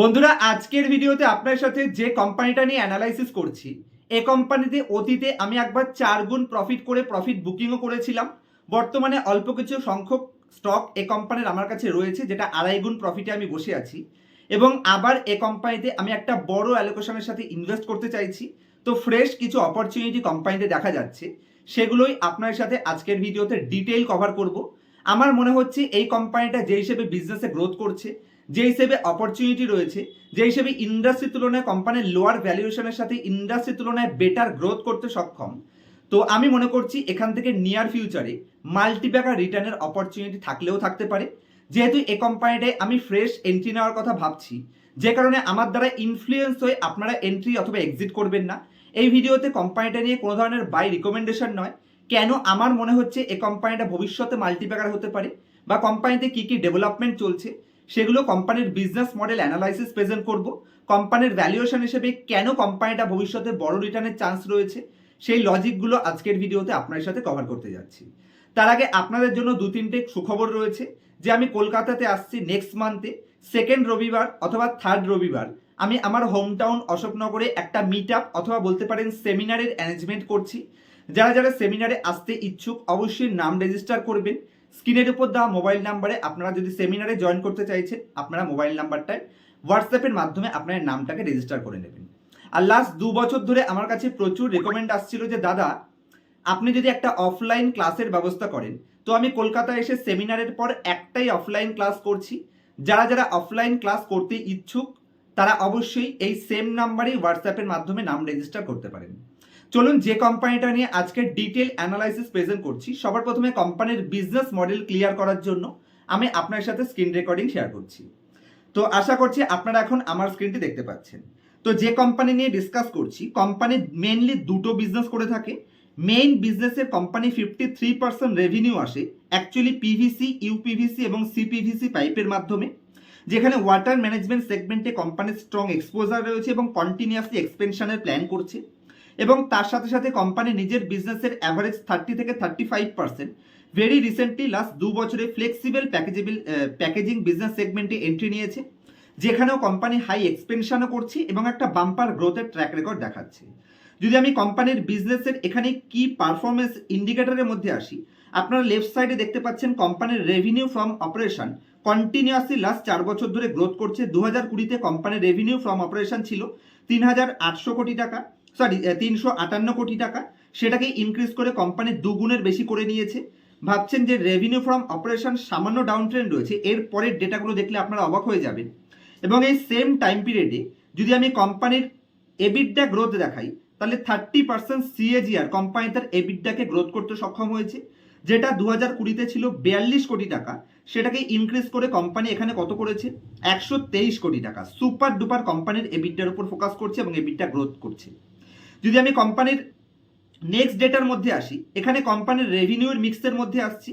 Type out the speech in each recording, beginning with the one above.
বন্ধুরা, আজকের ভিডিওতে আপনার সাথে যে কোম্পানিটা নিয়ে অ্যানালাইসিস করছি, এ কোম্পানিতে অতীতে আমি একবার চার গুণ প্রফিট করে প্রফিট বুকিংও করেছিলাম। বর্তমানে অল্প কিছু সংখ্যক স্টক এ কোম্পানির আমার কাছে রয়েছে, যেটা আড়াই গুণ প্রফিটে আমি বসে আছি। এবং আবার এ কোম্পানিতে আমি একটা বড় অ্যালোকেশনের সাথে ইনভেস্ট করতে চাইছি। তো ফ্রেশ কিছু অপরচুনিটি কোম্পানিতে দেখা যাচ্ছে, সেগুলোই আপনার সাথে আজকের ভিডিওতে ডিটেইল কভার করব। আমার মনে হচ্ছে এই কোম্পানিটা যে হিসেবে বিজনেসে গ্রোথ করছে যে হিসেবে অপরচুনিটি রয়েছে, যে হিসেবে ইন্ডাস্ট্রির তুলনায় কোম্পানির লোয়ার ভ্যালুয়েশনের সাথে ইন্ডাস্ট্রির তুলনায় বেটার গ্রোথ করতে সক্ষম। তো আমি মনে করছি এখান থেকে নিয়ার ফিউচারে মাল্টিপ্যাকার রিটার্নের অপরচুনিটি থাকলেও থাকতে পারে। যেহেতু এই কোম্পানিটায় আমি ফ্রেশ এন্ট্রি নেওয়ার কথা ভাবছি, যে কারণে আমার দ্বারা ইনফ্লুয়েন্স হয়ে আপনারা এন্ট্রি অথবা এক্সিট করবেন না। এই ভিডিওতে কোম্পানিটা নিয়ে কোনো ধরনের বাই রিকমেন্ডেশন নয়। কেন আমার মনে হচ্ছে এই কোম্পানিটা ভবিষ্যতে মাল্টিপ্যাকার হতে পারে বা কোম্পানিতে কি কি ডেভেলপমেন্ট চলছে সেগুলো কোম্পানির বিজনেস মডেল অ্যানালাইসিস প্রেজেন্ট করব। কোম্পানির ভ্যালুয়েশন হিসেবে কেন কোম্পানিটা ভবিষ্যতে বড় রিটার্নের চান্স রয়েছে, সেই লজিকগুলো আজকের ভিডিওতে আপনার সাথে কভার করতে যাচ্ছি। তার আগে আপনাদের জন্য দু তিনটে সুখবর রয়েছে, যে আমি কলকাতাতে আসছি নেক্সট মান্থে সেকেন্ড রবিবার অথবা থার্ড রবিবার। আমি আমার হোম টাউন অশোকনগরে একটা মিট আপ অথবা বলতে পারেন সেমিনারের অ্যারেঞ্জমেন্ট করছি। যারা যারা সেমিনারে আসতে ইচ্ছুক অবশ্যই নাম রেজিস্টার করবেন। স্ক্রিনের উপর দেওয়া মোবাইল নাম্বারে আপনারা যদি সেমিনারে জয়েন করতে চাইছেন, আপনারা মোবাইল নাম্বারটায় হোয়াটসঅ্যাপের মাধ্যমে আপনার নামটাকে রেজিস্টার করে নেবেন। আর লাস্ট দু বছর ধরে আমার কাছে প্রচুর রেকমেন্ড আসছিল যে, দাদা, আপনি যদি একটা অফলাইন ক্লাসের ব্যবস্থা করেন, তো আমি কলকাতায় এসে সেমিনারের পর একটাই অফলাইন ক্লাস করছি। যারা যারা অফলাইন ক্লাস করতে ইচ্ছুক, তারা অবশ্যই এই সেম নাম্বারেই হোয়াটসঅ্যাপের মাধ্যমে নাম রেজিস্টার করতে পারেন। চলুন যে কোম্পানিটা নিয়ে আজকে ডিটেল অ্যানালাইসিস প্রেজেন্ট করছি, সবার প্রথমে কোম্পানির বিজনেস মডেল ক্লিয়ার করার জন্য আমি আপনার সাথে স্ক্রিন রেকর্ডিং শেয়ার করছি। তো আশা করছি আপনারা এখন আমার স্ক্রিনটি দেখতে পাচ্ছেন। তো যে কোম্পানি নিয়ে ডিসকাস করছি কোম্পানি মেনলি দুটো বিজনেস করে থাকে। মেইন বিজনেসের company fifty three percent revenue আসে অ্যাকচুয়ালি পিভিসি ইউপিভিসি এবং সিপিভিসি পাইপের মাধ্যমে, যেখানে ওয়াটার ম্যানেজমেন্ট সেগমেন্টে কোম্পানির স্ট্রং এক্সপোজার রয়েছে এবং কন্টিনিউয়াসলি এক্সপেনশনের প্ল্যান করছে। এবং তার সাথে সাথে কোম্পানি নিজের বিজনেসের অ্যাভারেজ থার্টি থেকে thirty five percent very recently last দু বছরে ফ্লেক্সিবল প্যাকেজেবল প্যাকেজিং বিজনেস সেগমেন্টে এন্ট্রি নিয়েছে, যেখানেও কোম্পানি হাই এক্সপেনশনও করছে এবং একটা বাম্পার গ্রোথের ট্র্যাক রেকর্ড দেখাচ্ছে। যদি আমি কোম্পানির বিজনেসের এখানে কি পারফরমেন্স ইন্ডিকেটরের মধ্যে আসি, আপনারা লেফট সাইডে দেখতে পাচ্ছেন কোম্পানির revenue from operation continuously last চার বছর ধরে গ্রোথ করছে। দু হাজার কুড়িতে কোম্পানির রেভিনিউ ফ্রম অপারেশন ছিল তিন হাজার আটশো কোটি টাকা। সরি তিনশো আটান্ন কোটি টাকা, সেটাকে ইনক্রিজ করে কোম্পানি দুগুণের বেশি করে নিয়েছে। ভাবছেন যে রেভিনিউ ফ্রম অপারেশন সামান্য ডাউন ট্রেন্ড রয়েছে, এর পরের ডেটাগুলো দেখলে আপনারা অবাক হয়ে যাবেন। এবং এই সেম টাইম পিরিয়ডে যদি আমি কোম্পানির এবিডা গ্রোথ দেখাই, তাহলে থার্টি পার্সেন্ট সিএজিআর কোম্পানি তার এবিডাকে গ্রোথ করতে সক্ষম হয়েছে, যেটা দু হাজার কুড়িতে ছিল বিয়াল্লিশ কোটি টাকা, সেটাকে ইনক্রিজ করে কোম্পানি এখানে কত করেছে? একশো তেইশ কোটি টাকা। সুপার ডুপার কোম্পানির এবিডার উপর ফোকাস করছে এবং এবিডা গ্রোথ করছে। যদি আমি কোম্পানির নেক্সট ডেটার মধ্যে আসি, এখানে কোম্পানির রেভিনিউর মিক্সের মধ্যে আসছি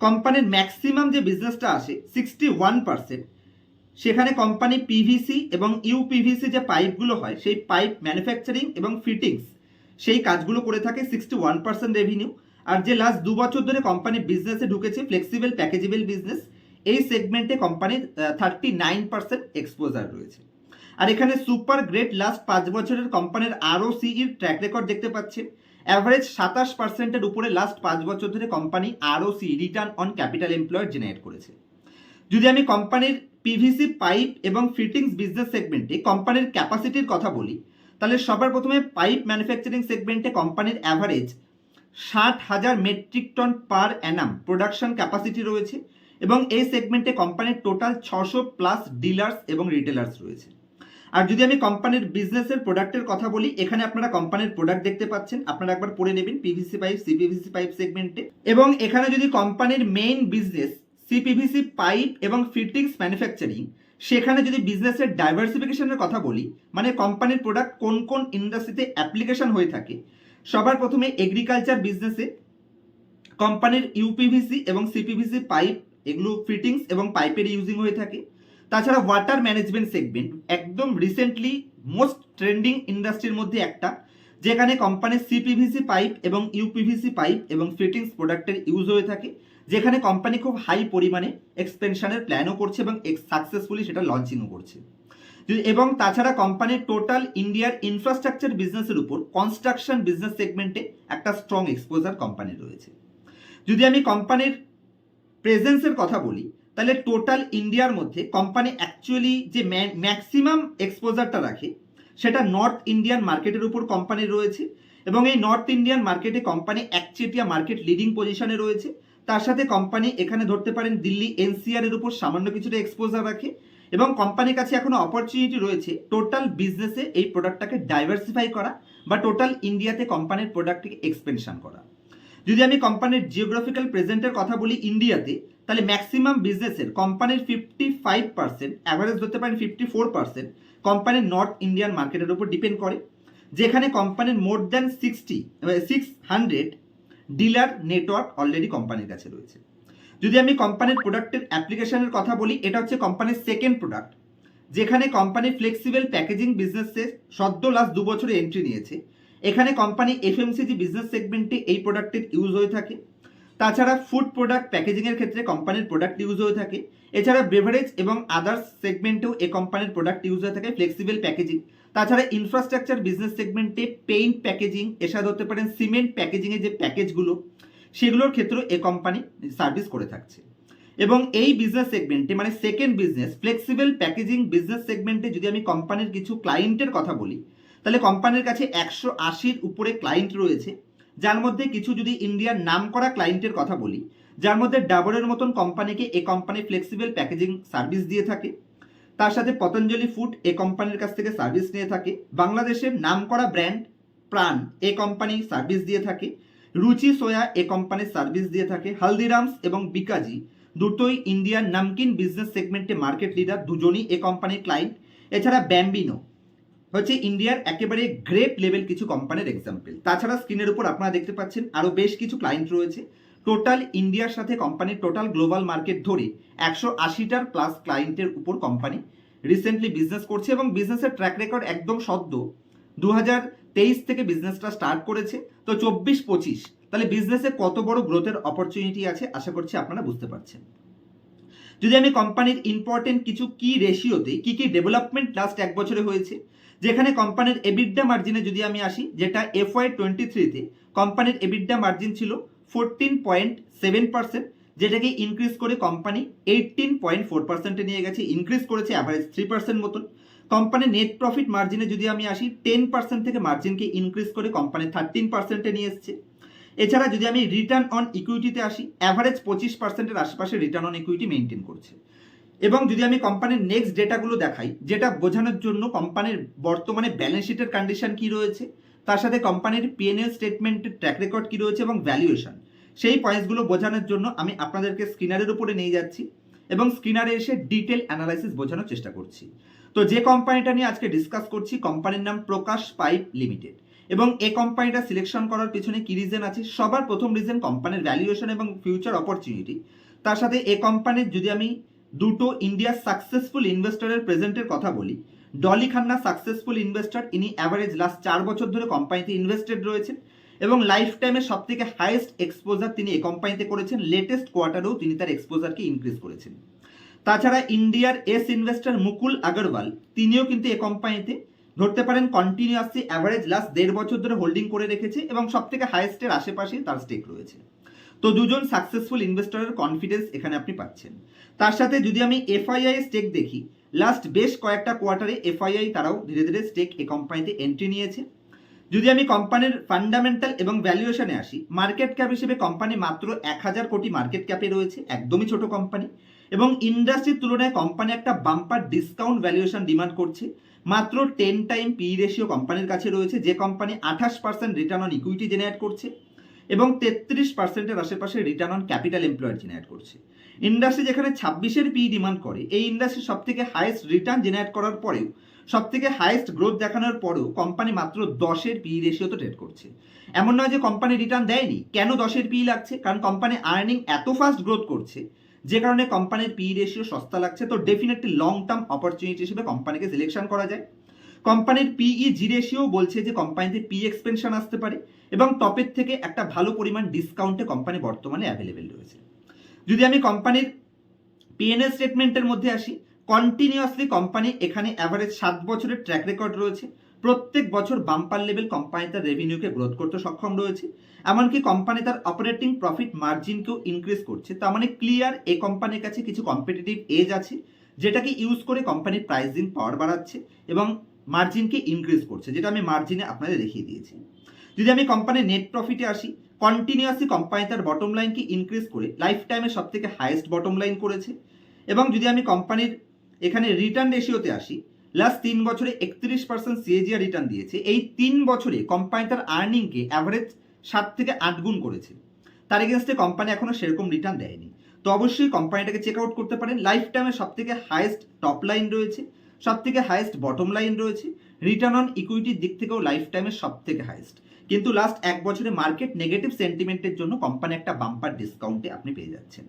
কোম্পানির ম্যাক্সিমাম যে বিজনেসটা আসে সিক্সটি ওয়ান পার্সেন্ট সেখানে কোম্পানি পিভিসি এবং ইউপিভিসি যে পাইপগুলো হয়, সেই পাইপ ম্যানুফ্যাকচারিং এবং ফিটিংস সেই কাজগুলো করে থাকে সিক্সটি ওয়ান পার্সেন্ট রেভিনিউ আর যে লাস্ট দু বছর ধরে কোম্পানি বিজনেসে ঢুকেছে ফ্লেক্সিবল প্যাকেজেবল বিজনেস এই সেগমেন্টে কোম্পানির থার্টি নাইন পার্সেন্ট এক্সপোজার রয়েছে। আর এখানে সুপার গ্রেট লাস্ট পাঁচ বছরের কোম্পানির আরও সিইর ট্র্যাক রেকর্ড দেখতে পাচ্ছেন অ্যাভারেজ সাতাশ পার্সেন্টের উপরে লাস্ট পাঁচ বছর ধরে কোম্পানি আরও C return on capital employed generate করেছে। যদি আমি কোম্পানির পিভিসি পাইপ এবং ফিটিংস বিজনেস সেগমেন্টে কোম্পানির ক্যাপাসিটির কথা বলি, তাহলে সবার প্রথমে পাইপ ম্যানুফ্যাকচারিং সেগমেন্টে কোম্পানির অ্যাভারেজ ষাট হাজার metric ton per annum production capacity রয়েছে এবং এই সেগমেন্টে কোম্পানির টোটাল ছশো প্লাস ডিলার্স এবং রিটেলার্স রয়েছে। আর যদি আমি কোম্পানির বিজনেসের প্রোডাক্টের কথা বলি, এখানে আপনারা কোম্পানির প্রোডাক্ট দেখতে পাচ্ছেন। আপনারা একবার পড়ে নেবেন পিভিসি পাইপ সিপিভিসি পাইপ সেগমেন্টে এবং এখানে যদি কোম্পানির মেইন বিজনেস সিপিভিসি পাইপ এবং ফিটিংস ম্যানুফ্যাকচারিং সেখানে যদি বিজনেসের ডাইভার্সিফিকেশনের কথা বলি মানে কোম্পানির প্রোডাক্ট কোন কোন ইন্ডাস্ট্রিতে অ্যাপ্লিকেশন হয়ে থাকে, সবার প্রথমে এগ্রিকালচার বিজনেসে কোম্পানির ইউপিভিসি এবং সিপিভিসি পাইপ এগুলো ফিটিংস এবং পাইপের ইউজিং হয়ে থাকে। তাছাড়া ওয়াটার ম্যানেজমেন্ট সেগমেন্ট একদম রিসেন্টলি মোস্ট ট্রেন্ডিং ইন্ডাস্ট্রির মধ্যে একটা, যেখানে কোম্পানির সিপিভিসি পাইপ এবং ইউপিভিসি পাইপ এবং ফিটিংস প্রোডাক্টের ইউজ হয়ে থাকে, যেখানে কোম্পানি খুব হাই পরিমাণে এক্সপেনশনের প্ল্যানও করছে এবং সাকসেসফুলি সেটা লঞ্চিংও করছে। এবং তাছাড়া কোম্পানির টোটাল ইন্ডিয়ার ইনফ্রাস্ট্রাকচার বিজনেসের উপর কনস্ট্রাকশন বিজনেস সেগমেন্টে একটা স্ট্রং এক্সপোজার কোম্পানির রয়েছে। যদি আমি কোম্পানির প্রেজেন্সের কথা বলি তাহলে টোটাল ইন্ডিয়ার মধ্যে কোম্পানি অ্যাকচুয়ালি যে ম্যাক্সিমাম এক্সপোজারটা রাখে, সেটা নর্থ ইন্ডিয়ান মার্কেটের উপর কোম্পানি রয়েছে এবং এই নর্থ ইন্ডিয়ান মার্কেটে কোম্পানি একচেটিয়া মার্কেট লিডিং পজিশনে রয়েছে। তার সাথে কোম্পানি এখানে ধরতে পারেন দিল্লি এনসিআর এর উপর সামান্য কিছুটা এক্সপোজার রাখে এবং কোম্পানির কাছে এখনও অপরচুনিটি রয়েছে টোটাল বিজনেসে এই প্রোডাক্টটাকে ডাইভার্সিফাই করা বা টোটাল ইন্ডিয়াতে কোম্পানির প্রোডাক্টকে এক্সপেনশন করা। যদি আমি কোম্পানির জিওগ্রাফিক্যাল প্রেজেন্টের কথা বলি ইন্ডিয়াতে তাহলে ম্যাক্সিমাম বিজনেসের কোম্পানির ফিফটি ফাইভ পার্সেন্ট অ্যাভারেজ ধরতে পারেন ফিফটি ফোর পার্সেন্ট কোম্পানির নর্থ ইন্ডিয়ান মার্কেটের উপর ডিপেন্ড করে। যেখানে কোম্পানির more than sixty six hundred dealer network already কোম্পানির কাছে রয়েছে। যদি আমি কোম্পানির প্রোডাক্টের অ্যাপ্লিকেশনের কথা বলি, এটা হচ্ছে কোম্পানির সেকেন্ড প্রোডাক্ট যেখানে কোম্পানি ফ্লেক্সিবল প্যাকেজিং বিজনেসে সদ্য লাস্ট দু বছরে এন্ট্রি নিয়েছে। এখানে কোম্পানি এফএমসিজি বিজনেস সেগমেন্টে এই প্রোডাক্টের ইউজ হয়ে থাকে। তাছাড়া ফুড প্রোডাক্ট প্যাকেজিংয়ের ক্ষেত্রে কোম্পানির প্রোডাক্ট ইউজ হয়ে থাকে। এছাড়া বেভারেজ এবং আদার্স সেগমেন্টেও এ কোম্পানির প্রোডাক্ট ইউজ হয়ে থাকে ফ্লেক্সিবল প্যাকেজিং তাছাড়া ইনফ্রাস্ট্রাকচার বিজনেস সেগমেন্টে পেইন্ট প্যাকেজিং এছাড়া ধরতে পারেন সিমেন্ট প্যাকেজিংয়ের যে প্যাকেজগুলো সেগুলোর ক্ষেত্রেও এ কোম্পানি সার্ভিস করে থাকছে। এবং এই বিজনেস সেগমেন্টে মানে second business flexible packaging business সেগমেন্টে যদি আমি কোম্পানির কিছু ক্লায়েন্টের কথা বলি, তাহলে কোম্পানির কাছে একশো আশির উপরে ক্লায়েন্ট রয়েছে। যার মধ্যে কিছু যদি ইন্ডিয়ার নাম করা ক্লায়েন্টের কথা বলি, যার মধ্যে ডাবরের মতন কোম্পানিকে এ কোম্পানি ফ্লেক্সিবল প্যাকেজিং সার্ভিস দিয়ে থাকে, তার সাথে পতঞ্জলি ফুড এ কোম্পানির কাছ থেকে সার্ভিস নিয়ে থাকে, বাংলাদেশের নাম করা ব্র্যান্ড প্রাণ এ কোম্পানি সার্ভিস দিয়ে থাকে রুচি সোয়া এ কোম্পানির সার্ভিস দিয়ে থাকে হালদিরামস এবং বিকাজি দুটোই ইন্ডিয়ার নামকিন বিজনেস সেগমেন্টে মার্কেট লিডার দুজনই এ কোম্পানির ক্লায়েন্ট এছাড়া ব্যাম্বিনো হচ্ছে ইন্ডিয়ার একেবারে গ্রেট লেভেল কিছু কোম্পানির এক্সাম্পল তাছাড়া স্ক্রিনের উপর আপনারা দেখতে পাচ্ছেন আরও বেশ কিছু ক্লায়েন্ট রয়েছে। টোটাল ইন্ডিয়ার সাথে কোম্পানির টোটাল গ্লোবাল মার্কেট ধরে একশো আশিটার প্লাস ক্লায়েন্টের উপর কোম্পানি রিসেন্টলি বিজনেস করছে এবং বিজনেসের ট্র্যাক রেকর্ড একদম সদ্য। দু হাজার তেইশ থেকে বিজনেসটা স্টার্ট করেছে, তো চব্বিশ পঁচিশ। তাহলে বিজনেসে কত বড় গ্রোথের অপরচুনিটি আছে, আশা করছি আপনারা বুঝতে পারছেন। যদি আমি কোম্পানির ইম্পর্টেন্ট কিছু কি রেশিওতে কি কি ডেভেলপমেন্ট লাস্ট এক বছরে হয়েছে যেখানে কোম্পানির এবিডা মার্জিনে যদি আমি আসি, যেটা এফ ওয়াই টোয়েন্টি থ্রিতে কোম্পানির এবিডা মার্জিন ছিল ফোরটিন পয়েন্ট সেভেন পার্সেন্ট যেটাকে ইনক্রিজ করে কোম্পানি এইটিন পয়েন্ট ফোর পার্সেন্টে নিয়ে গেছে ইনক্রিজ করেছে অ্যাভারেজ থ্রি পার্সেন্ট মতন। কোম্পানির নেট প্রফিট মার্জিনে যদি আমি আসি টেন পার্সেন্ট থেকে মার্জিনকে ইনক্রিজ করে কোম্পানি থার্টিন পার্সেন্টে নিয়ে এসছে। এছাড়া যদি আমি রিটার্ন অন ইকুইটিতে আসি অ্যাভারেজ পঁচিশ পার্সেন্টের আশেপাশে রিটার্ন অন ইকুইটি মেনটেন করছে। এবং যদি আমি কোম্পানির নেক্সট ডেটাগুলো দেখাই, যেটা বোঝানোর জন্য কোম্পানির বর্তমানে ব্যালেন্স শিটের কন্ডিশন কি রয়েছে, তার সাথে কোম্পানির পিএনএল স্টেটমেন্টের ট্র্যাক রেকর্ড কি রয়েছে এবং ভ্যালুয়েশন সেই পয়েন্টসগুলো বোঝানোর জন্য আমি আপনাদেরকে স্ক্রিনারের উপরে নিয়ে যাচ্ছি এবং স্ক্রিনারে এসে ডিটেল অ্যানালাইসিস বোঝানোর চেষ্টা করছি। তো যে কোম্পানিটা নিয়ে আজকে ডিসকাস করছি কোম্পানির নাম প্রকাশ পাইপ লিমিটেড এবং এই কোম্পানিটা সিলেকশন করার পিছনে কি রিজন আছে, সবার প্রথম রিজন কোম্পানির ভ্যালুয়েশন এবং ফিউচার অপরচুনিটি তার সাথে এ কোম্পানির যদি আমি দুটো ইন্ডিয়ার সাকসেসফুল ইনভেস্টরের প্রেজেন্টের কথা বলি। ডলি খান্না সাকসেসফুল ইনভেস্টর ইনি অ্যাভারেজ লাস্ট চার বছর ধরে কোম্পানিতে ইনভেস্টেড রয়েছেন এবং লাইফ টাইমে সব থেকে হাইয়েস্ট এক্সপোজার তিনি এই কোম্পানিতে করেছেন। লেটেস্ট কোয়ার্টারেও তিনি তার এক্সপোজারকে ইনক্রিজ করেছেন। তাছাড়া ইন্ডিয়ার এস ইনভেস্টর মুকুল আগরওয়াল, তিনিও কিন্তু এ কোম্পানিতে ধরতে পারেন কন্টিনিউয়াসলি অ্যাভারেজ লাস্ট দেড় বছর ধরে হোল্ডিং করে রেখেছে এবং সব থেকে হাইয়েস্টের আশেপাশে তার স্টেক রয়েছে। তো দুজন সাকসেসফুল ইনভেস্টরের কনফিডেন্স এখানে আপনি পাচ্ছেন। তার সাথে যদি আমি এফআইআই স্টেক দেখি লাস্ট বেশ কয়েকটা কোয়ার্টারে এফআইআই তারাও ধীরে ধীরে স্টেক এ কোম্পানিতে এন্ট্রি নিয়েছে। যদি আমি কোম্পানির ফান্ডামেন্টাল এবং ভ্যালুয়েশনে আসি মার্কেট ক্যাপ হিসেবে কোম্পানি মাত্র এক হাজার কোটি মার্কেট ক্যাপে রয়েছে, একদমই ছোট কোম্পানি এবং ইন্ডাস্ট্রির তুলনায় কোম্পানি একটা বাম্পার ডিসকাউন্ট ভ্যালুয়েশন ডিমান্ড করছে, মাত্র টেন টাইম পি রেশিও কোম্পানির কাছে রয়েছে, যে কোম্পানি আঠাশ percent return on equity generate করছে। এবং তেত্রিশ পার্সেন্টের আশেপাশে return on capital employed generate করছে। ইন্ডাস্ট্রি যেখানে ছাব্বিশের পি ডিমান্ড করে, এই ইন্ডাস্ট্রি সব থেকে হাইয়েস্ট রিটার্ন জেনারেট করার পরেও সব থেকে হাইয়েস্ট গ্রোথ দেখানোর পরেও কোম্পানি মাত্র দশের পি রেশিও তো ট্রেড করছে। এমন নয় যে কোম্পানি রিটার্ন দেয়নি, কেন দশের পি লাগছে? কারণ কোম্পানি আর্নিং এত ফাস্ট গ্রোথ করছে, যে কারণে কোম্পানির পি রেশিও সস্তা লাগছে। তো ডেফিনেটলি লং টার্ম অপরচুনিটি হিসেবে কোম্পানিকে সিলেকশন করা যায়। কোম্পানির পিই জি রেশিও বলছে যে কোম্পানিতে পি এক্সপেনশন আসতে পারে এবং টপের থেকে একটা ভালো পরিমাণ ডিসকাউন্টে কোম্পানি বর্তমানে অ্যাভেলেবেল রয়েছে। যদি আমি কোম্পানির পিএনএল স্টেটমেন্টের মধ্যে আসি কন্টিনিউয়াসলি কোম্পানি এখানে অ্যাভারেজ সাত বছরের ট্র্যাক রেকর্ড রয়েছে। প্রত্যেক বছর বাম্পার লেভেল কোম্পানি তার রেভিনিউকে গ্রোথ করতে সক্ষম রয়েছে। এমনকি কোম্পানি তার অপারেটিং প্রফিট মার্জিনকেও ইনক্রিজ করছে। তার মানে ক্লিয়ার এই কোম্পানির কাছে কিছু কম্পিটিটিভ এজ আছে, যেটাকে ইউজ করে কোম্পানির প্রাইসিং পাওয়ার বাড়াচ্ছে এবং মার্জিনকে ইনক্রিজ করছে, যেটা আমি মার্জিনে আপনাদের দেখিয়ে দিয়েছি। যদি আমি কোম্পানির নেট প্রফিটে আসি কন্টিনিউয়াসলি কোম্পানি তার বটম লাইনকে ইনক্রিজ করে লাইফ টাইমে সব থেকে হাইয়েস্ট বটম লাইন করেছে, এবং যদি আমি কোম্পানির এখানে রিটার্ন রেশিওতে আসি লাস্ট তিন বছরে একত্রিশ পার্সেন্ট সিএজিআর রিটার্ন দিয়েছে, এই তিন বছরে কোম্পানি তার আর্নিংকে অ্যাভারেজ সাত থেকে আট গুণ করেছে। তার এগেনস্টে কোম্পানি এখনও সেরকম রিটার্ন দেয়নি। তো অবশ্যই কোম্পানিটাকে চেক আউট করতে পারেন লাইফ টাইমে সব থেকে হাইয়েস্ট টপ লাইন রয়েছে সব থেকে হাইয়েস্ট বটম লাইন রয়েছে। রিটার্ন অন ইকুইটির দিক থেকেও লাইফ টাইমে সব থেকে হাইয়েস্ট কিন্তু লাস্ট এক বছরে মার্কেট নেগেটিভ সেন্টিমেন্টের জন্য কোম্পানি একটা বাম্পার ডিসকাউন্টে আপনি পেয়ে যাচ্ছেন।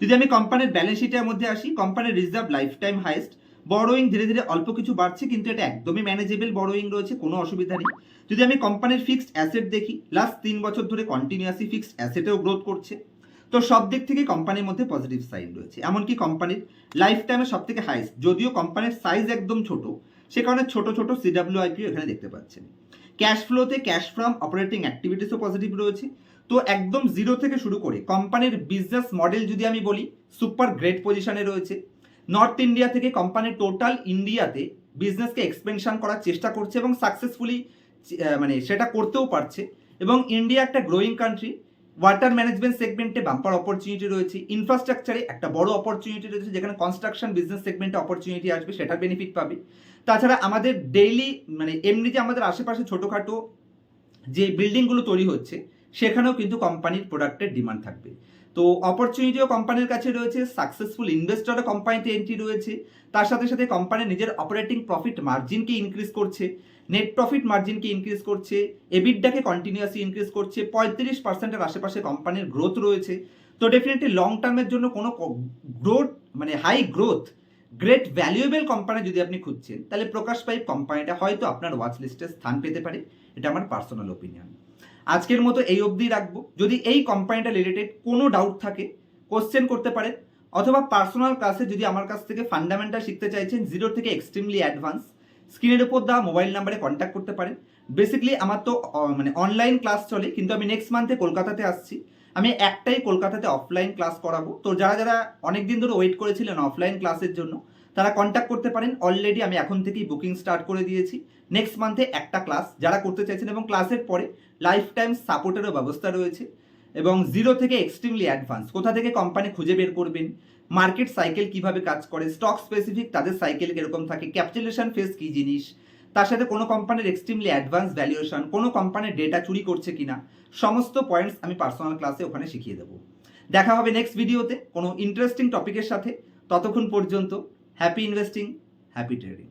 যদি আমি কোম্পানির ব্যালেন্স শিটের মধ্যে আসি কোম্পানির reserve life time highest borrowing ধীরে ধীরে অল্প কিছু বাড়ছে, কিন্তু এটা একদমই ম্যানেজেবল বড়োয়িং রয়েছে, কোনো অসুবিধা নেই। যদি আমি কোম্পানির ফিক্সড অ্যাসেট দেখি লাস্ট তিন বছর ধরে কন্টিনিউয়াসলি ফিক্সড অ্যাসেটেও গ্রোথ করছে। তো সব দিক থেকে কোম্পানির মধ্যে পজিটিভ সাইন রয়েছে। এমনকি কোম্পানির লাইফ টাইমে সব থেকে হাইস্ট যদিও কোম্পানির সাইজ একদম ছোট, সে কারণে ছোট ছোট সিডাব্লিউ আইপিও এখানে দেখতে পাচ্ছেন। ক্যাশ ফ্লোতে ক্যাশ ফ্রম অপারেটিং অ্যাক্টিভিটিসও পজিটিভ রয়েছে। তো একদম জিরো থেকে শুরু করে কোম্পানির বিজনেস মডেল যদি আমি বলি সুপার গ্রেট পজিশনে রয়েছে। নর্থ ইন্ডিয়া থেকে কোম্পানি টোটাল ইন্ডিয়াতে বিজনেসকে এক্সপেনশন করার চেষ্টা করছে এবং সাকসেসফুলি মানে সেটা করতেও পারছে। এবং ইন্ডিয়া একটা গ্রোয়িং কান্ট্রি ওয়াটার ম্যানেজমেন্ট সেগমেন্টে বাম্পার অপরচুনিটি রয়েছে। ইনফ্রাস্ট্রাকচারে একটা বড় অপরচুনিটি রয়েছে, যেখানে কনস্ট্রাকশন বিজনেস সেগমেন্টে অপরচুনিটি আসবে, সেটার বেনিফিট পাবে। তাছাড়া আমাদের ডেইলি মানে এমনি যে আমাদের আশেপাশে ছোটোখাটো যে বিল্ডিংগুলো তৈরি হচ্ছে, সেখানেও কিন্তু কোম্পানির প্রোডাক্টের ডিমান্ড থাকবে। তো অপরচুনিটিও কোম্পানির কাছে রয়েছে সাকসেসফুল ইনভেস্টরও কোম্পানিতে এন্ট্রি রয়েছে। তার সাথে সাথে কোম্পানি নিজের অপারেটিং প্রফিট মার্জিনকে ইনক্রিজ করছে নেট প্রফিট মার্জিনকে ইনক্রিজ করছে এবিডটাকে কন্টিনিউয়াসলি ইনক্রিজ করছে, পঁয়ত্রিশ পার্সেন্টের আশেপাশে কোম্পানির গ্রোথ রয়েছে। তো ডেফিনেটলি লং টার্মের জন্য কোনো গ্রোথ মানে high growth great valuable company যদি আপনি খুঁজছেন, তাহলে প্রকাশ পাইপ কোম্পানিটা হয়তো আপনার ওয়াচ লিস্টে স্থান পেতে পারে। এটা আমার পার্সোনাল ওপিনিয়ন আজকের মতো এই অবধি রাখব। যদি এই কোম্পানিটা রিলেটেড কোনো ডাউট থাকে কোশ্চেন করতে পারেন, অথবা পার্সোনাল ক্লাসে যদি আমার কাছ থেকে ফান্ডামেন্টাল শিখতে চাইছেন জিরো থেকে এক্সট্রিমলি অ্যাডভান্স স্ক্রিনের উপর দেওয়া মোবাইল নাম্বারে কন্ট্যাক্ট করতে পারেন। বেসিক্যালি আমার তো মানে অনলাইন ক্লাস চলে, কিন্তু আমি নেক্সট মান্থে কলকাতাতে আসছি। আমি একটাই কলকাতাতে অফলাইন ক্লাস করাবো। তো যারা যারা অনেক দিন ধরে ওয়েট করেছিলেন অফলাইন ক্লাসের জন্য তারা কন্ট্যাক্ট করতে পারেন। অলরেডি আমি এখন থেকেই বুকিং স্টার্ট করে দিয়েছি। নেক্সট মান্থে একটা ক্লাস যারা করতে চাইছেন এবং ক্লাসের পরে লাইফ টাইম সাপোর্টেরও ব্যবস্থা রয়েছে এবং জিরো থেকে এক্সট্রিমলি অ্যাডভান্স কোথা থেকে কোম্পানি খুঁজে বের করবেন? মার্কেট সাইকেল কীভাবে কাজ করে? স্টক স্পেসিফিক তাদের সাইকেল কীরকম থাকে? ক্যাপচুলেশন ফেস কি জিনিস? তার সাথে কোনো কোম্পানির এক্সট্রিমলি অ্যাডভান্স ভ্যালুয়েশন কোনো কোম্পানির ডেটা চুরি করছে কিনা? সমস্ত পয়েন্টস আমি পার্সোনাল ক্লাসে ওখানে শিখিয়ে দেবো। দেখা হবে নেক্সট ভিডিওতে কোনো ইন্টারেস্টিং টপিকের সাথে। ততক্ষণ পর্যন্ত হ্যাপি ইনভেস্টিং হ্যাপি ট্রেডিং